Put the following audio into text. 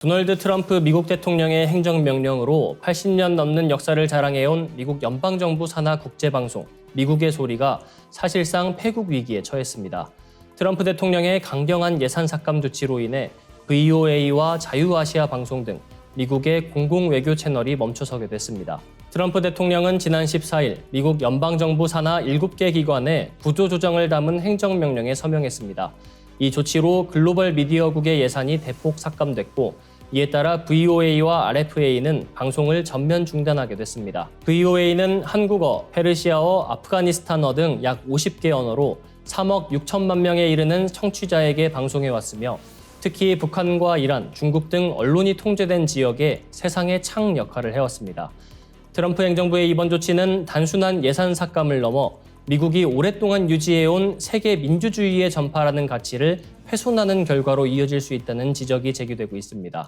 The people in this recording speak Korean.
도널드 트럼프 미국 대통령의 행정명령으로 80년 넘는 역사를 자랑해온 미국 연방정부 산하 국제방송 미국의 소리가 사실상 폐국 위기에 처했습니다. 트럼프 대통령의 강경한 예산 삭감 조치로 인해 VOA와 자유아시아 방송 등 미국의 공공 외교 채널이 멈춰서게 됐습니다. 트럼프 대통령은 지난 14일 미국 연방정부 산하 7개 기관에 구조조정을 담은 행정명령에 서명했습니다. 이 조치로 글로벌 미디어국의 예산이 대폭 삭감됐고 이에 따라 VOA와 RFA는 방송을 전면 중단하게 됐습니다. VOA는 한국어, 페르시아어, 아프가니스탄어 등 약 50개 언어로 3억 6천만 명에 이르는 청취자에게 방송해 왔으며 특히 북한과 이란, 중국 등 언론이 통제된 지역에 세상의 창 역할을 해왔습니다. 트럼프 행정부의 이번 조치는 단순한 예산 삭감을 넘어 미국이 오랫동안 유지해온 세계 민주주의의 전파라는 가치를 훼손하는 결과로 이어질 수 있다는 지적이 제기되고 있습니다.